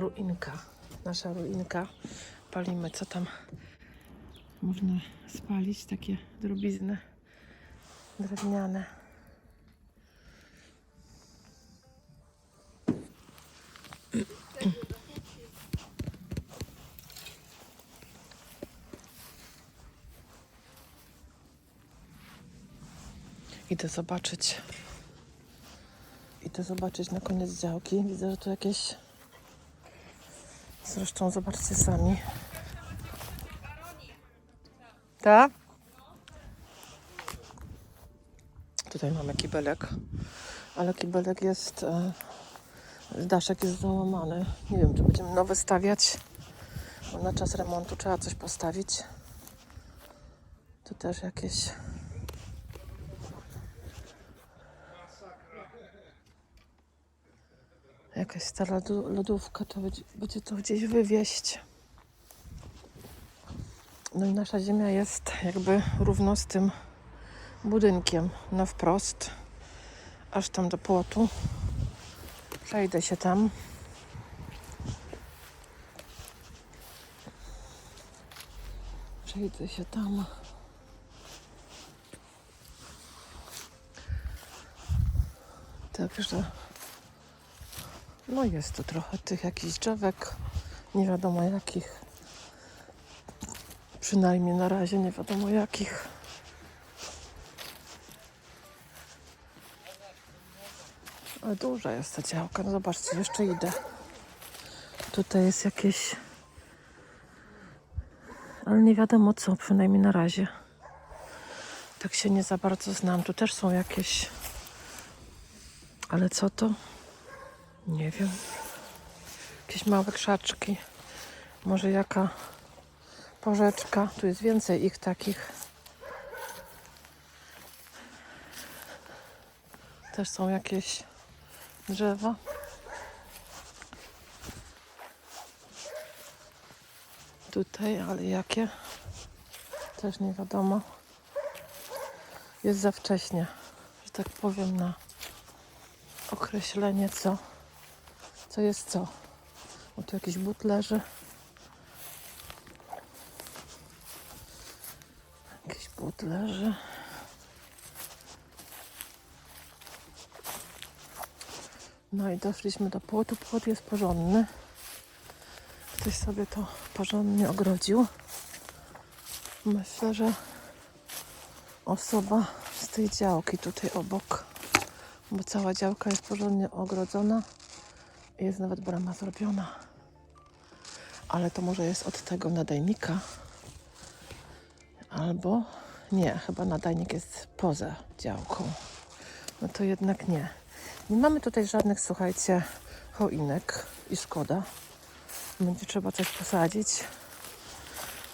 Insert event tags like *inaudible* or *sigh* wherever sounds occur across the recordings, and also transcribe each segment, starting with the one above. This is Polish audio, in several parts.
ruinka. Nasza ruinka. Palimy, co tam można spalić. Takie drobizny drewniane. Idę zobaczyć. Idę zobaczyć na koniec działki. Widzę, że tu jakieś. Zresztą zobaczcie sami. Tak? Tutaj mamy kibelek, ale kibelek jest. E, daszek jest załamany. Nie wiem, czy będziemy nowy stawiać. Bo na czas remontu trzeba coś postawić. Tu też jakieś. Jakaś stara lodówka, to będzie, będzie to gdzieś wywieźć. No i nasza ziemia jest jakby równo z tym budynkiem na wprost, aż tam do płotu. Przejdę się tam. Przejdę się tam. Także no jest tu trochę tych jakichś drzewek, nie wiadomo jakich. Przynajmniej na razie nie wiadomo jakich. Ale duża jest ta działka. No zobaczcie, jeszcze idę. Tutaj jest jakieś... Ale nie wiadomo co, przynajmniej na razie. Tak się nie za bardzo znam. Tu też są jakieś... Ale co to? Nie wiem. Jakieś małe krzaczki. Może jaka porzeczka. Tu jest więcej ich takich. Też są jakieś drzewa. Tutaj, ale jakie? Też nie wiadomo. Jest za wcześnie, że tak powiem, na określenie co, co jest co. O, tu jakiś but leży. Jakiś but leży. No i doszliśmy do płotu. Płot jest porządny. Ktoś sobie to porządnie ogrodził. Myślę, że osoba z tej działki tutaj obok, bo cała działka jest porządnie ogrodzona jest nawet brama zrobiona. Ale to może jest od tego nadajnika. Albo nie, chyba nadajnik jest poza działką. No to jednak nie. Nie mamy tutaj żadnych, słuchajcie, choinek i szkoda. Będzie trzeba coś posadzić.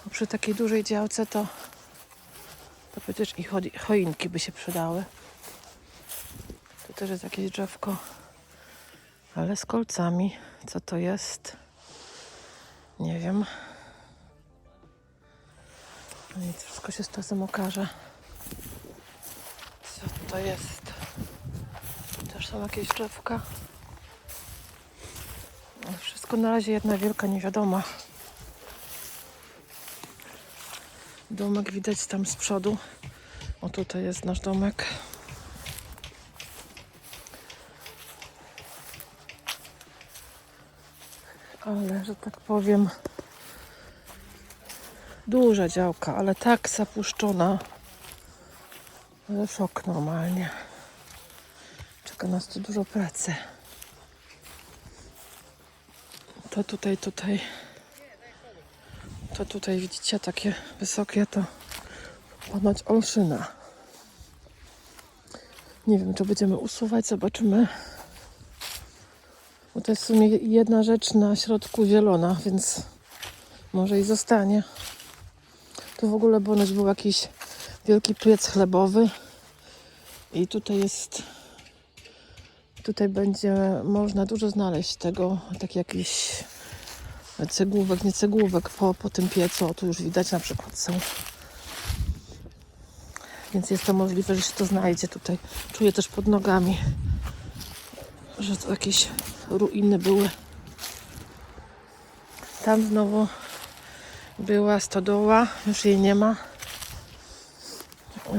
Bo przy takiej dużej działce to, to przecież i choinki by się przydały. Tu też jest jakieś drzewko, ale z kolcami. Co to jest? Nie wiem. No nic, wszystko się z czasem okaże. Co to jest? Też są jakieś drzewka. Ale wszystko na razie jedna wielka niewiadoma. Domek widać tam z przodu. O tutaj jest nasz domek. Ale, że tak powiem, duża działka, ale tak zapuszczona. Ale szok normalnie. Czeka nas tu dużo pracy. To tutaj, tutaj. To tutaj widzicie takie wysokie to ponoć olszyna. Nie wiem, czy będziemy usuwać, zobaczymy. Bo to jest w sumie jedna rzecz na środku zielona, więc może i zostanie. Tu w ogóle ponoć był jakiś wielki piec chlebowy. I tutaj jest Tutaj będzie można dużo znaleźć tego, tak jakichś cegłówek, nie cegłówek po, po tym piecu. O, tu już widać na przykład są. Więc jest to możliwe, że się to znajdzie tutaj. Czuję też pod nogami, że to jakieś ruiny były. Tam znowu była stodoła, już jej nie ma.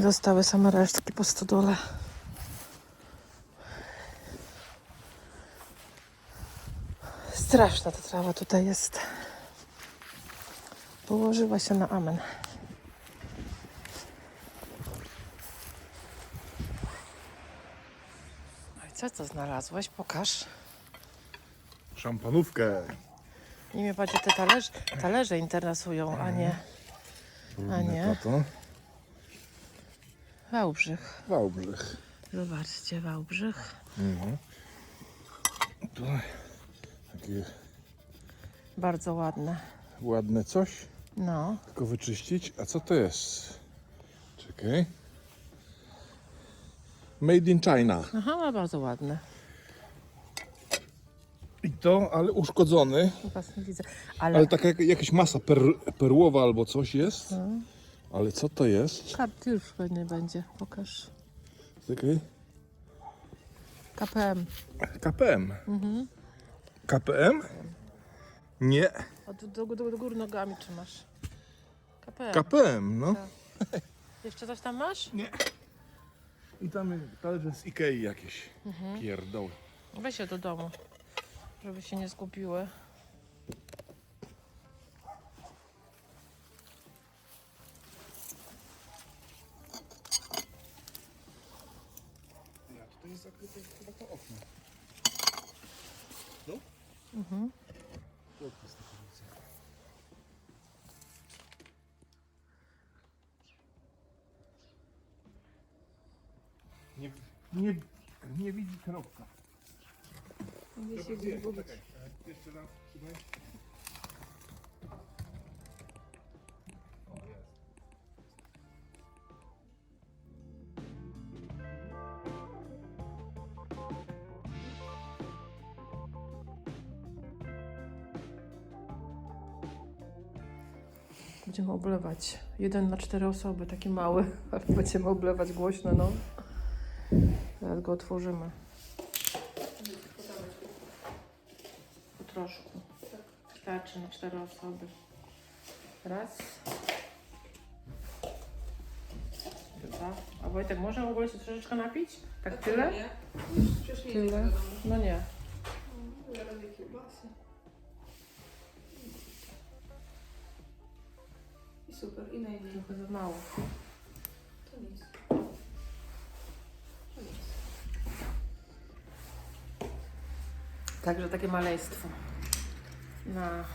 Zostały same resztki po stodole. Straszna ta trawa tutaj jest. Położyła się na amen. No i co to znalazłeś? Pokaż. Szampanówkę. Nie mnie bardziej te talerze, talerze interesują, a nie A nie? To Wałbrzych. Wałbrzych. Zobaczcie, Wałbrzych. Mhm. Takie Bardzo ładne. ładne coś. No, Tylko wyczyścić. A co to jest? Czekaj. Made in China. aha, bardzo ładne. I to, ale uszkodzony. Was nie widzę. Ale, Ale taka jak, jakaś masa per, perłowa albo coś jest. No. Ale co to jest? kart już pewnie będzie. Pokaż. Czekaj. KPM. KPM. Mhm. KPM? Nie. Od do, do, do góry nogami trzymasz. KPM. KPM, no. Jeszcze coś tam masz? Nie. I tam talerze z Ikei jakieś. Pierdoły. Weź je do domu, żeby się nie zgubiły. Ja, tutaj jest zakryte chyba to okno. No? Mhm. Okno z tego widzę. Nie, nie, nie widzi kropka. Dobra, gdzie? Czekaj, e, jeszcze raz, trzymaj. O, jest. Będziemy oblewać. Jeden na cztery osoby, taki mały, *laughs* ale będziemy oblewać głośno, no. Teraz go otworzymy. Po troszku. Starczy na cztery osoby. Raz. Dwa. A Wojtek, można w ogóle się troszeczkę napić? Tak tyle? Nie. Przecież nie Tyle? Tyle. No nie. Ja robię kiełbasy. I super, i najmniej. Trochę za mało. To nic. To nic. Także takie maleństwo. Na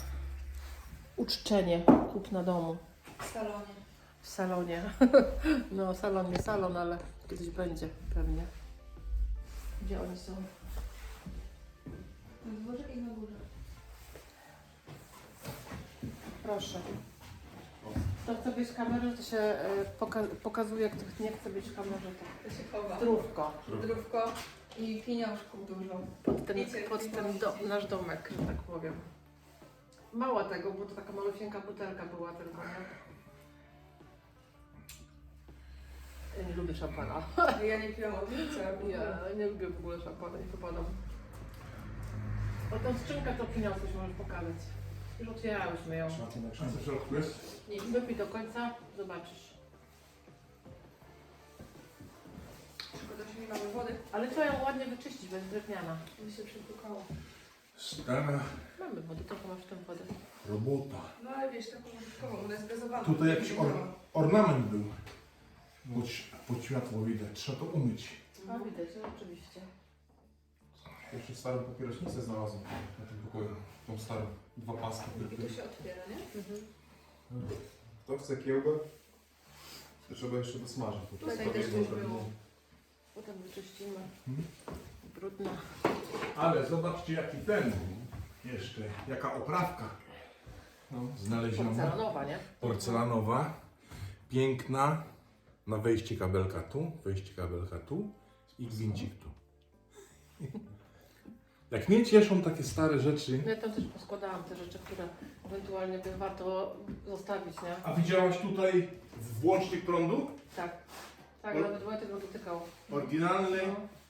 uczczenie kupna domu. W salonie. W salonie. *laughs* No, salon nie salon, ale kiedyś będzie pewnie. Gdzie oni są? Na dworze i na górze. Proszę. Kto chce być w kamerze, to się e, poka pokazuje, kto nie chce być w kamerze, to To się chowa. I pieniążków dużo. Pod ten, I pod ten do, nasz domek, że tak powiem. Mało tego, bo to taka malusieńka butelka była tylko, nie? Ja nie lubię szampana. Ja nie piłam od. Ja nie lubię w ogóle szampana, nie wypadam. O tą skrzynkę to przyniosłeś, możesz pokazać. Już otwierałyśmy ją. Środku jest? Nie, wypij do końca, zobaczysz. Ale trzeba ją ładnie wyczyścić, bo jest drewniana. By się przypukało. Stara Mamy wodę, trochę masz tam wodę. robota. No ale wiesz, taką użytkową, ona jest gazowana. Tutaj jakiś or, ornament był. Pod, pod światło widać. Trzeba to umyć. No widać, no, oczywiście. Jeszcze starą papierośnicę znalazłem na tym pokoju. Tą starą. Dwa paski. I tu się otwiera, nie? Mhm. Kto chce kiełbę? To trzeba jeszcze dosmażyć. Tutaj jest też coś było. Potem wyczyścimy. Brudna. Ale zobaczcie jaki ten. Jeszcze jaka oprawka. No. Znaleziona. Porcelanowa, nie? Porcelanowa. Piękna. Na wejście kabelka tu, wejście kabelka tu i gwincik tu. *laughs* Jak mnie cieszą takie stare rzeczy. Ja tam też poskładałam te rzeczy, które ewentualnie by warto zostawić, nie? A widziałaś tutaj włącznik prądu? Tak. Tak, O- nawet Wojtek go dotykał. Oryginalny,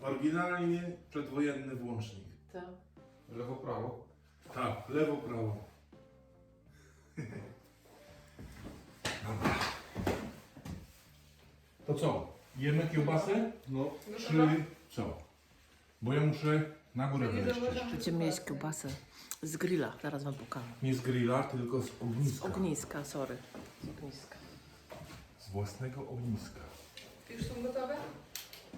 No, oryginalnie przedwojenny włącznik. to. Lewo, prawo. Tak, lewo, prawo. Dobra. To co? Jemy kiełbasę? No, Czy co? Bo ja muszę na górę wejść. zauważam. Będziemy jeść kiełbasę z grilla, zaraz wam pokażę. Nie z grilla, tylko z Z ogniska. ogniska, sorry. Z ogniska. Z własnego ogniska. Już są gotowe?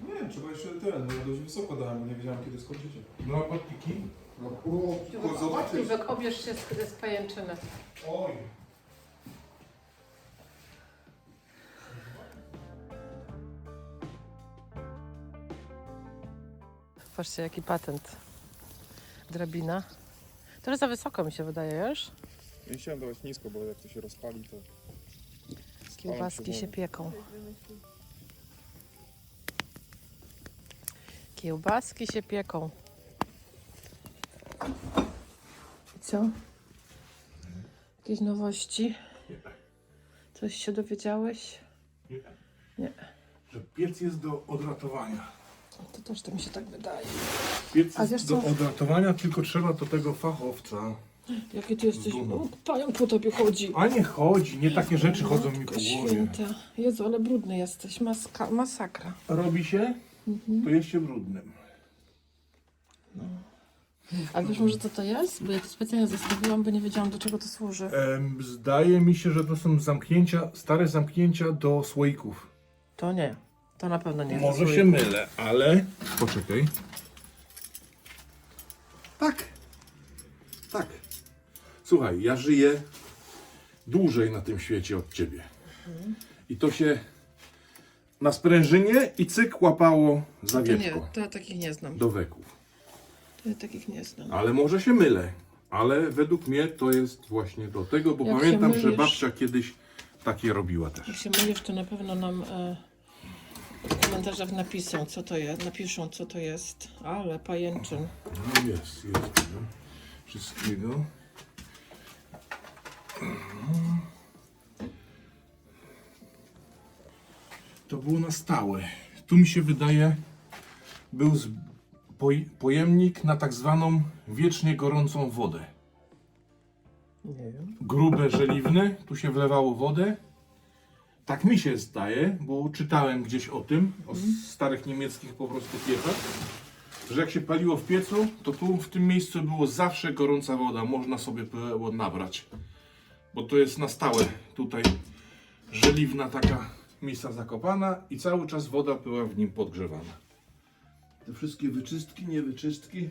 nie, trzeba jeszcze ten, bo ja dość wysoko dałem, nie wiedziałem kiedy skończycie. No a podpiki? No, o, zobaczysz. Piwek, obierz się z, z pajęczyny. Oj. Patrzcie, jaki patent. Drabina. Trochę za wysoko mi się wydaje, wiesz? Nie chciałem dawać nisko, bo jak to się rozpali, to... Kiełbaski się pieką. Kiełbaski się pieką. I co? Jakieś nowości? Coś się dowiedziałeś? Nie. Nie. Że piec jest do odratowania. To też to mi się tak wydaje. Piec A jest do co? odratowania, tylko trzeba do tego fachowca. Jakie ty jesteś... O, pająk po tobie chodzi. A nie chodzi, nie takie rzeczy chodzą mi po Matko głowie. święta. Jezu, ale brudny jesteś. Maska, masakra. Robi się, Mhm. to jest się brudnym. A wiesz może co to jest? Bo ja to specjalnie zostawiłam, bo nie wiedziałam do czego to służy. Em, zdaje mi się, że to są zamknięcia, stare zamknięcia do słoików. To nie. To na pewno nie jest Może się mylę, ale... Poczekaj. Tak. Tak. Słuchaj, ja żyję dłużej na tym świecie od ciebie. I to się na sprężynie i cyk łapało To zawietko nie, to ja takich nie znam. do weków. To ja takich nie znam. Ale może się mylę. Ale według mnie to jest właśnie do tego, bo Jak się pamiętam, że mylisz- babcia kiedyś takie robiła Jak też. się mylisz, to na pewno nam e, w komentarzach napiszą, co to jest. Napiszą, co to jest. Ale pajęczyn. No jest, jest tego. Wszystkiego. To było na stałe. Tu mi się wydaje, był pojemnik na tak zwaną wiecznie gorącą wodę. Nie wiem. Grube, żeliwne, tu się wlewało wodę. Tak mi się zdaje, bo czytałem gdzieś o tym, o starych niemieckich po prostu piecach, że jak się paliło w piecu, to tu w tym miejscu było zawsze gorąca woda, można sobie było nabrać. Bo to jest na stałe tutaj żeliwna taka miejsca zakopana i cały czas woda była w nim podgrzewana. Te wszystkie wyczystki, niewyczystki.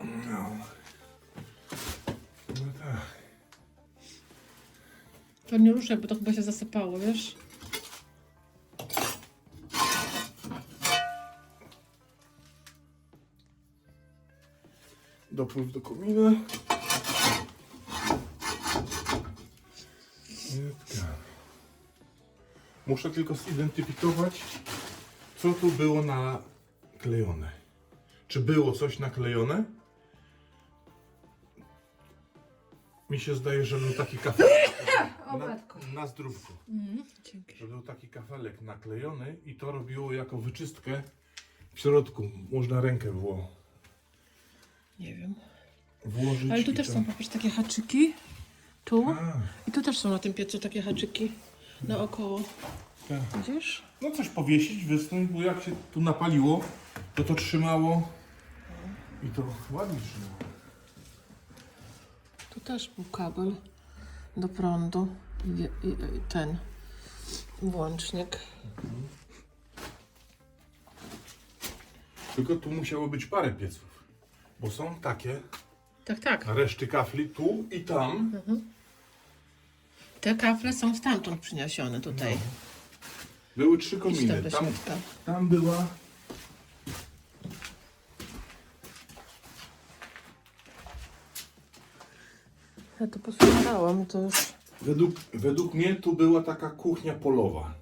No. No tak. To nie ruszaj, bo to chyba się zasypało, wiesz? Dopływ do komina. Nitka. Muszę tylko zidentyfikować, co tu było naklejone. Czy było coś naklejone? Mi się zdaje, że był taki kafelek. O, *laughs* Na, matko. na zdrówku. Dzięki. Że był taki kafelek naklejony i to robiło jako wyczystkę w środku. Można rękę było Nie wiem. włożyć. Ale tu i też to- są, popatrz, takie haczyki. Tu. A, I tu też są na tym piecu takie haczyki. Naokoło. tak. Widzisz? No coś powiesić, wysnąć, bo jak się tu napaliło, to to trzymało i to ładnie trzymało. Tu też był kabel do prądu. I, i, i ten włącznik. Tylko tu musiało być parę pieców, bo są takie Tak, tak. reszty kafli tu i tam. Te kafle są stamtąd przyniesione tutaj. Były trzy Idź tam kominy. do Tam, środka. tam była Ja to posłuchałam, to już... Według, według mnie tu była taka kuchnia polowa.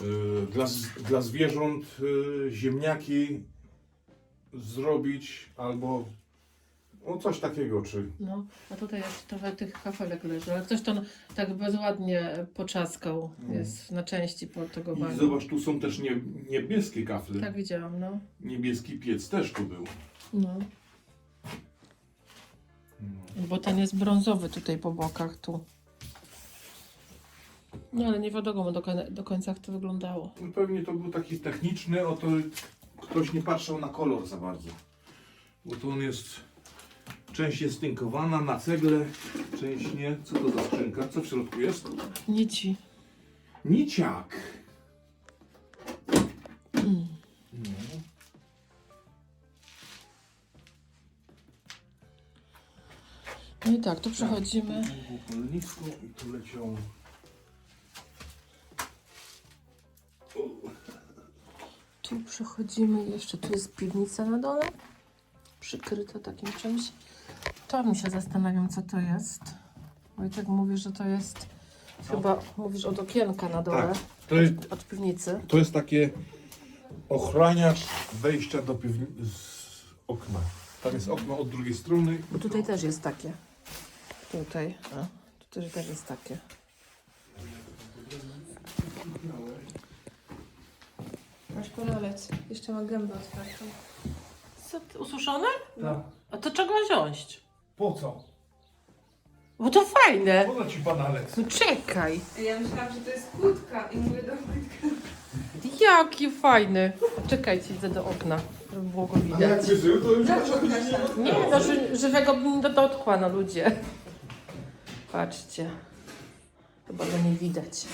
Yy, dla, z- dla zwierząt yy, ziemniaki zrobić albo no coś takiego, czy No, a tutaj jeszcze trochę tych kafelek leży, ale ktoś to tak bezładnie poczaskał. Jest na części po tego i bani. zobacz, tu są też nie, niebieskie kafle. Tak widziałam, no. Niebieski piec też tu był. no. No. Bo ten jest brązowy tutaj po bokach, tu. No ale nie wiadomo do, koń- do końca jak to wyglądało. No pewnie to był taki techniczny, oto ktoś nie patrzył na kolor za bardzo. Bo to on jest, część jest tynkowana na cegle, część nie. Co to za skrzynka? Co w środku jest? Nici. Niciak. No. No i tak, tu przechodzimy. Po palnicku i tu leciał. Tu przechodzimy jeszcze, tu jest piwnica na dole, przykryta takim czymś. Tam się zastanawiam, co to jest. Wojtek mówi, że to jest, chyba mówisz od okienka na dole, Tak, to jest, od piwnicy. to jest takie ochraniacz wejścia do piwni z okna. Tam jest okno od drugiej strony. Bo tutaj też jest takie. Tutaj, a, tutaj też jest takie. Masz koralec. Jeszcze ma gębę otwartą. Ususzone? Tak. A to czego wziąć? Po co? Bo to fajne. Po co ci banalec? No czekaj. Ja myślałam, że to jest kłódka i mówię do Wojtka. Jaki fajny. A Czekajcie, idę do okna, żeby było go widać. wyżył, to już Dlaczego Kasia? Nie, no ży, żywego bym nie dotkła, no ludzie. Patrzcie. Chyba go nie widać.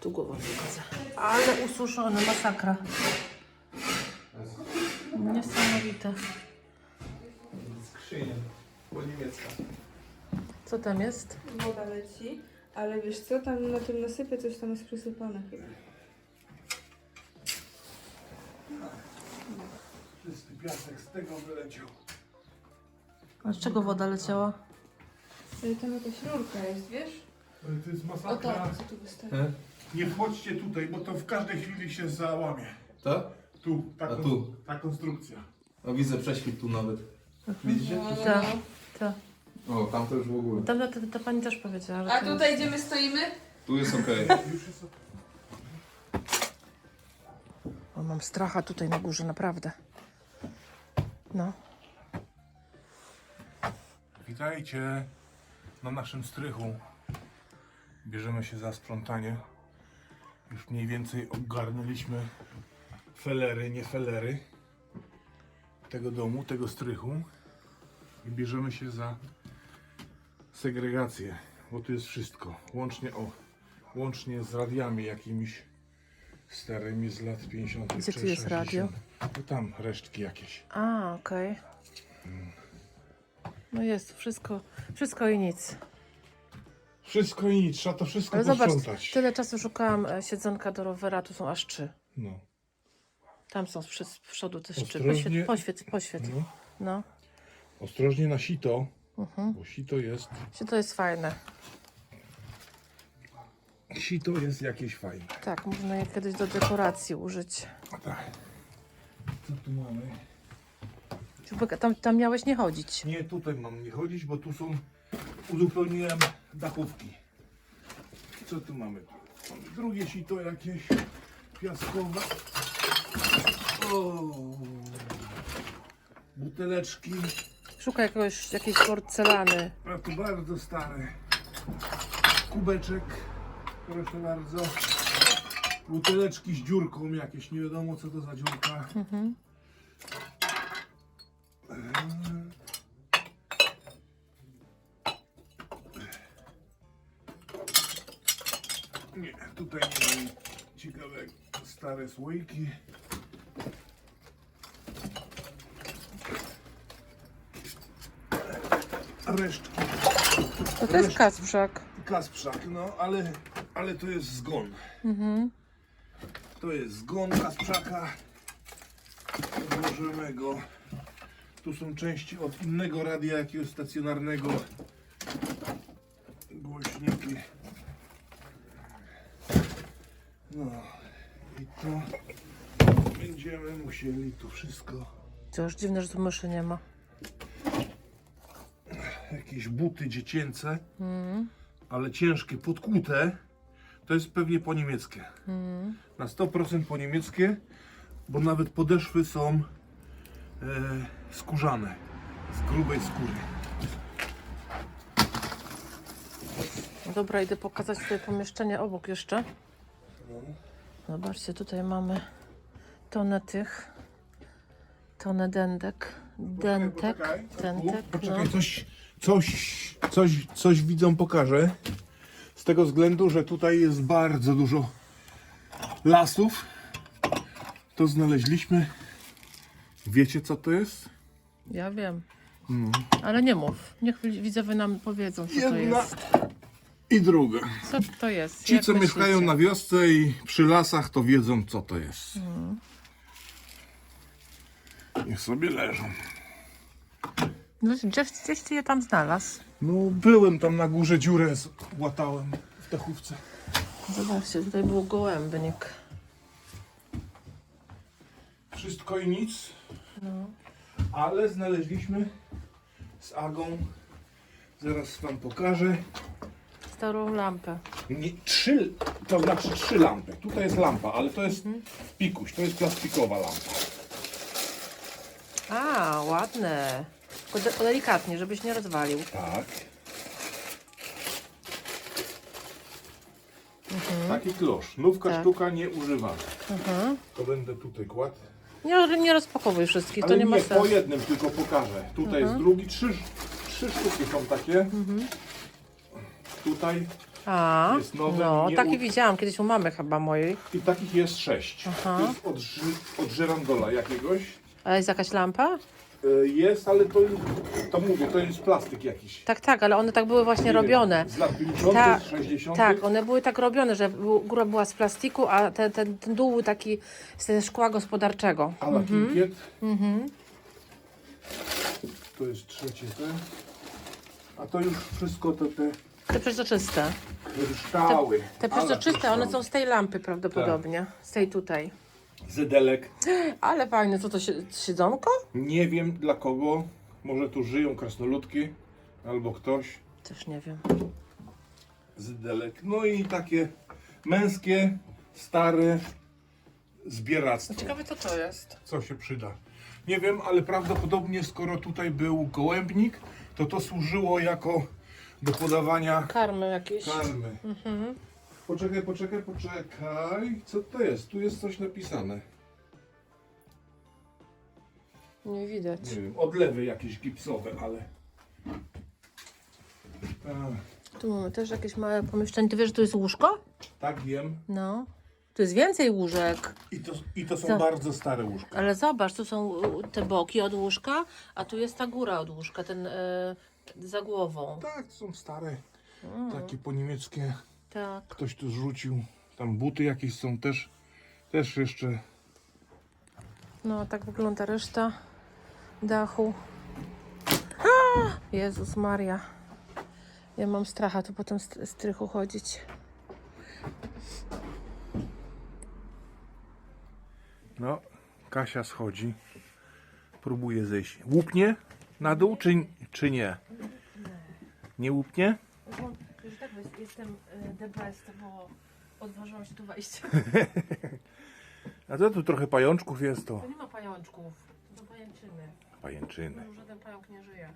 Tu głową pokażę. Ale ususzony, masakra. Niesamowite. Skrzynia. Po niemiecka. Co tam jest? Woda leci, ale wiesz co, tam na tym nasypie coś tam jest przysypane chyba. Czysty piasek z tego wyleciał. A z czego woda leciała? Ale tam jakaś rurka jest, wiesz? Ale to jest O masakra. tak, co tu? Nie wchodźcie tutaj, bo to w każdej chwili się załamie. Tak? Tu, ta, A kon- tu? ta konstrukcja. O, widzę prześwit tu nawet. Widzicie? Tak, tak. O, tam to już w ogóle. Tam ta, ta pani też powiedziała, że A to tutaj jest... gdzie my stoimy? Tu jest okej. *laughs* Już jest O, mam stracha tutaj na górze, naprawdę. No. Witajcie na naszym strychu. Bierzemy się za sprzątanie. Już mniej więcej ogarnęliśmy felery, nie felery tego domu, tego strychu. I bierzemy się za segregację, bo tu jest wszystko. Łącznie o, łącznie z radiami jakimiś starymi z lat 50. Gdzie tu jest radio? 60. No tam resztki jakieś. A, okej. No jest, wszystko, wszystko i nic. Wszystko i nic, trzeba to wszystko Ale zobacz, posprzątać. tyle czasu szukałam e, siedzonka do rowera, tu są aż trzy. No. Tam są z przodu też trzy. Ostrożnie. Poświeć, poświeć. No. No. Ostrożnie na sito, Mhm. bo sito jest. Czy to jest fajne? Sito jest jakieś fajne. Tak, można je kiedyś do dekoracji użyć. A tak. Co tu mamy? Tam, tam miałeś nie chodzić. Nie, tutaj mam nie chodzić, bo tu są. Uzupełniłem dachówki. Co tu mamy? Mamy drugie sito jakieś piaskowe. O, buteleczki. Szukaj jakiegoś, jakiejś porcelany. A tu bardzo stary. Kubeczek. Proszę bardzo. Buteleczki z dziurką jakieś, nie wiadomo co to za dziurka. Mhm. Słoiki. Resztki. To to jest kasprzak. Kasprzak, no ale, ale to jest zgon. Mhm. To jest zgon Kasprzaka. Odłożymy go. Tu są części od innego radia, jakiegoś stacjonarnego. Musieli tu wszystko. Coś dziwne, że tu myszy nie ma. Jakieś buty dziecięce, mm. ale ciężkie, podkute. To jest pewnie po niemieckie. Mm. Na 100% po niemieckie, bo nawet podeszwy są e, skórzane z grubej skóry. No dobra, idę pokazać tutaj pomieszczenie obok jeszcze. No. Zobaczcie, tutaj mamy tonę tych, tonę dędek, dentek, dentek, no. Poczekaj, coś, coś, coś, coś widzą, pokażę. Z tego względu, że tutaj jest bardzo dużo lasów, to znaleźliśmy. Wiecie co to jest? Ja wiem. Ale nie mów. Niech widzowie nam powiedzą, co to Jedna jest. i druga. Co to jest? Ci, Jak co myślicie? mieszkają na wiosce i przy lasach, to wiedzą co to jest. Niech sobie leżą. No, gdzieś, gdzieś ty je tam znalazł. No, byłem tam na górze, dziurę z- łatałem w dachówce. Zobaczcie, tutaj był gołębnik. Wszystko i nic. No. Ale znaleźliśmy z Agą. Zaraz wam pokażę. Starą lampę. Nie, trzy, to znaczy trzy lampy. Tutaj jest lampa, ale to jest Mhm. pikuś, to jest plastikowa lampa. A, ładne. Tylko de- delikatnie, żebyś nie rozwalił. Tak. Mhm. Taki klosz. Nówka Tak. sztuka nieużywana. Mhm. To będę tutaj kładł. Nie, nie rozpakowuj wszystkich, Ale to nie, ma po sensu. Mhm. jednym tylko pokażę. Tutaj jest drugi, trzy, trzy sztuki są takie. Tutaj A, Jest nowy, no, nie taki u- widziałam kiedyś u mamy chyba mojej. i takich jest sześć. To jest od, ży- od jakiegoś. A jest jakaś lampa? Y, Jest, ale to, to mówię, to jest plastik jakiś. Tak, tak, ale one tak były właśnie Nie wiem, robione. Z lat 50., Tak, 60. Tak, one były tak robione, że był- góra była z plastiku, a ten, ten, ten dół był taki ze szkła gospodarczego. Ala Kinkiet. Mhm. To jest trzecie te. A to już wszystko to te Te przezroczyste. kryształy. Te przezroczyste, one są z tej lampy prawdopodobnie. Z tej tutaj. Zydelek. Ale fajne, co to się, siedzonko? Nie wiem dla kogo. Może tu żyją krasnoludki. Albo ktoś. Też nie wiem. Zydelek. No i takie męskie, stare zbieractwo. Ciekawe co to jest. Co się przyda? Nie wiem, ale prawdopodobnie skoro tutaj był gołębnik, to to służyło jako do podawania Karmy jakieś. karmy. Poczekaj, poczekaj, poczekaj. Co to jest? Tu jest coś napisane. Nie widać. Nie wiem, odlewy jakieś gipsowe, ale... A, Tu mamy też jakieś małe pomieszczenie. Ty wiesz, że tu jest łóżko? tak wiem. No. Tu jest więcej łóżek. I to, i to są Co? bardzo stare łóżka. Ale zobacz, tu są y, te boki od łóżka, a tu jest ta góra od łóżka, ten y, za głową. Tak, to są stare, takie po niemieckie. Tak. Ktoś tu zrzucił. Tam buty jakieś są też, też jeszcze. No, tak wygląda reszta dachu. A! Jezus Maria. Ja mam stracha tu po tym st- strychu chodzić. No, Kasia schodzi. Próbuje zejść. Łupnie na dół, czy, czy nie? Nie łupnie? Jestem the best, bo odważyłam się tu wejść. *laughs* A to tu trochę pajączków jest, to To nie ma pajączków, to są pajęczyny. pajęczyny. Tu żaden pająk nie żyje.